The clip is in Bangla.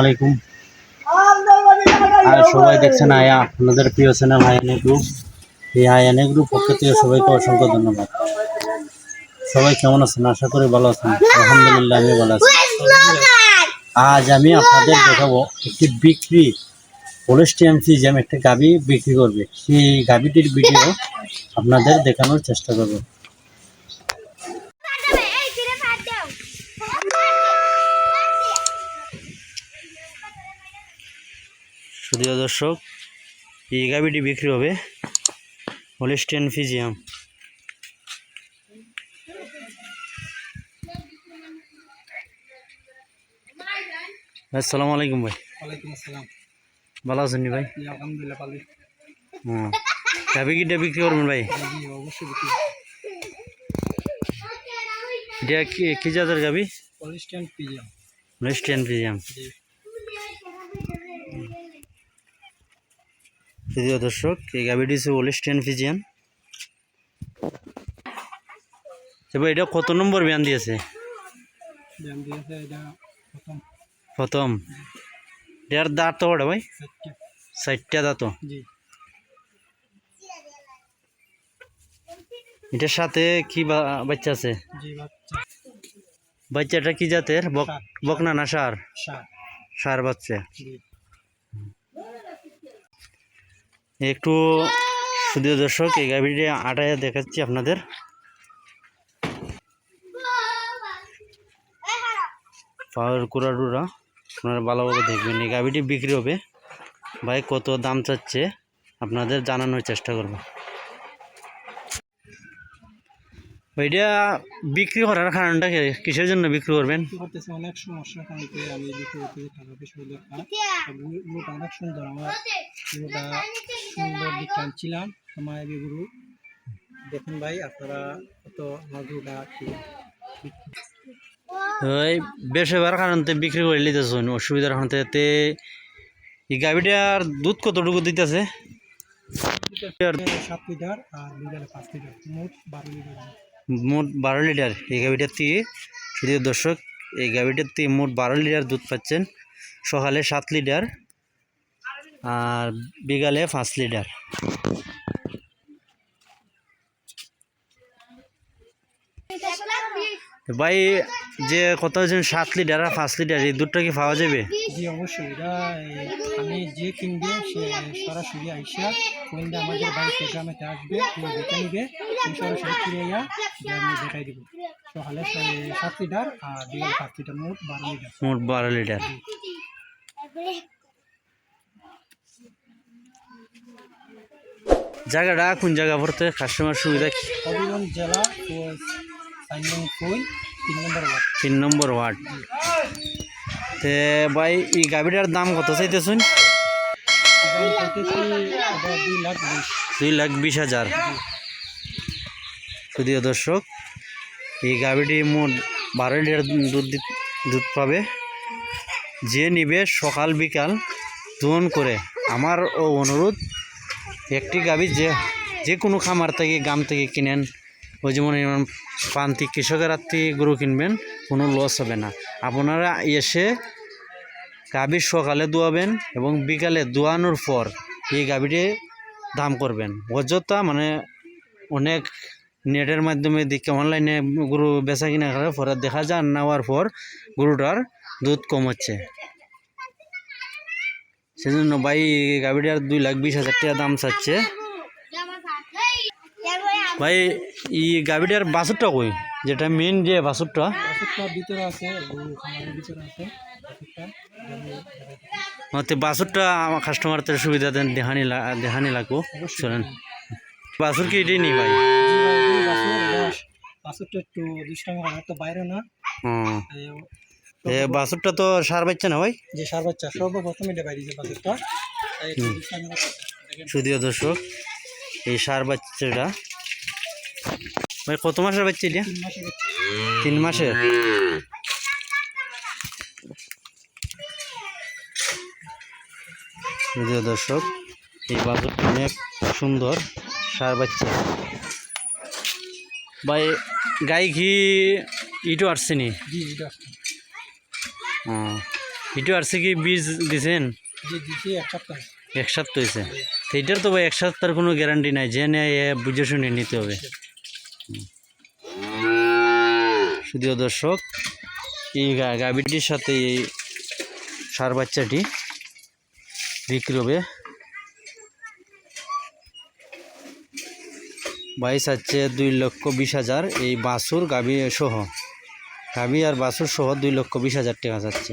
আলাইকুম। আর সবাই দেখছেন আয়া, আপনাদের প্রিয় চ্যানেল হায়ানি গ্রুপ এই হায়ানি গ্রুপ পক্ষ থেকে সবাইকে অসংখ্য ধন্যবাদ। সবাই কেমন আছেন? আশা করি ভালো আছেন। আলহামদুলিল্লাহ আমি ভালো আছি। আজ আমি আপনাদের দেখাবো একটি বিক্রি হোলিস্টিয়াম ফিজিয়াম একটা গাবি বিক্রি করবে। সেই গাবিটির ভিডিও আপনাদের দেখানোর চেষ্টা করব। প্রিয় দর্শক এই গাবিটি বিক্রি হবে হোলিস্টিয়ান ফিজিয়াম। আসসালামু আলাইকুম ভাই। ভালো আছেন ভাই? আলহামদুলিল্লাহ হ্যাঁ। কিটা বিক্রি করবেন ভাই? এটা কি কি জাতের গাবি পলিস্টিয়ান পিজিয়াম হোলিস্টিয়ান ফিজিয়াম জি প্রিয় দর্শক এই গাবিটি হচ্ছে হোলিস্টিয়ান ফিজিয়াম এবার এটা কত নম্বর বিয়ান দিয়েছে? প্রথম। এটার দাঁত তো বড় ভাই। ষাটটা। দাঁত এটার সাথে কি বাচ্চা আছে? বাচ্চাটা কি জাতের। বকনা না সার? সার। বাচ্চা জি একটু শুধু দর্শক এই গাভীটি আটায় দেখাচ্ছি আপনাদের। পাওয়ার কুড়াডুরা আপনারা ভালোভাবে দেখবেন এই গাভীটি বিক্রি হবে। ভাই কত দাম চাচ্ছে আপনাদের জানানোর চেষ্টা করব। ওইটা বিক্রি করার কারণটা কিসের জন্য বিক্রি করবেন? অনেক সমস্যা আমি বিক্রি করতে টাকা পয়সা দরকার অনেক সুন্দর আমার গরুটা সুন্দর দিক টানছিলাম সময় গরু দেখুন ভাই আপনারা কত আমার গরুটা কি ওই বেশিবার কারণতে বিক্রি করে নিতেছেন অসুবিধার কারণতে তে এই গাভিটার দুধ কতটুকু দিতেছে? সাত লিটার আর বিড়ালে পাঁচ লিটার মোট বারো লিটার। মোট বারো লিটার এই গাভিটার থেকে শুধু দর্শক এই গাভিটার থেকে মোট বারো লিটার দুধ পাচ্ছেন সকালে সাত লিটার। আর বিকালে পাঁচ লিটার ভাই যে কত হয়েছেন সাত লিটার আর পাঁচ লিটার এই দুধটা কি পাওয়া যাবে? জি অবশ্যই। এটা আমি যে কিনবে সে সরাসরি আইসা কিনবে আমাদের বাড়িতে গ্রামেতে আসবে দেখে নিবে। সরাসরি কিনে ইয়া আমি দেখাই দিব। সকালে সাত লিটার আর বিকাল পাঁচ লিটার মোট বারো লিটার মোট বারো লিটার জায়গাটা কোন জায়গা পড়তে? কাস্টমার সুবিধা কি? জেলা তিন নম্বর ওয়ার্ড। তে ভাই এই গাড়িটার দাম কত চাইতেছুন? দুই লাখ বিশ হাজার। যদিও দর্শক এই গাড়িটি মোট বারো লিটার দুধ দি- দুধ পাবে। যে নিবে সকাল বিকাল দোন করে। আমার ও অনুরোধ একটি গাভী যে যে কোনো খামার থেকে, গ্রাম থেকে কিনেন, ওই যেমন প্রান্তিক কৃষকের থেকে গরু কিনবেন, কোনো লস হবে না। আপনারা এসে গাভী সকালে দোয়াবেন এবং বিকালে দোয়ানোর পর এই গাভীটি দাম করবেন। অযথা মানে অনেক নেটের মাধ্যমে দিকে অনলাইনে গরু বেচা কিনা পরে দেখা যায় নেওয়ার পর গরুটার দুধ কম হচ্ছে। সেজন্য ভাই এই গাভীটার দুই লাখ বিশ হাজার টাকা দাম চাচ্ছে। ভাই ই গাভীটার বাছুরটা কই? যেটা মেন যে বাছুরটা। ওষুধটা ভিতরে আছে ভিতরে আছে। মতে বাছুরটা আমার কাস্টমারদের সুবিধা দেন দেহানি দেহানি লাগবো চলেন। বাছুর কি এটাই নেই ভাই? বাসুরটা একটু দুষ্টামি তো বাইরে না। এ বাছুরটা তো সার বাচ্চা না ভাই? যে সার বাচ্চা। সর্বপ্রথম এটা বাইরে যে বাসুরটা তাই একটু দুষ্টামি করতেছে। দেখেন। যদিও দর্শক এই সার বাচ্চাটা। ভাই কত মাসের বাচ্চা এটা? তিন মাসের যদিও দর্শক এই বাছুরটা অনেক সুন্দর সার বাচ্চা। ভাই গাই ঘি ইটো আসছে নি? জি এটু আর কি বীজ দিছেন? এক সপ্তাহ এক সপ্তাহ হয়েছে তো এটার তো ভাই এক সপ্তাহের কোনো গ্যারান্টি নাই যে নেয় এ বুঝে শুনে নিতে হবে। শুধুও দর্শক এই গাভীটির সাথে এই সার বাচ্চাটি বিক্রি হবে। বাইশ আছে দুই লক্ষ বিশ হাজার এই বাছুর গাভী সহ। গাভী আর বাসুর সহ দুই লক্ষ বিশ হাজার টাকা যাচ্ছে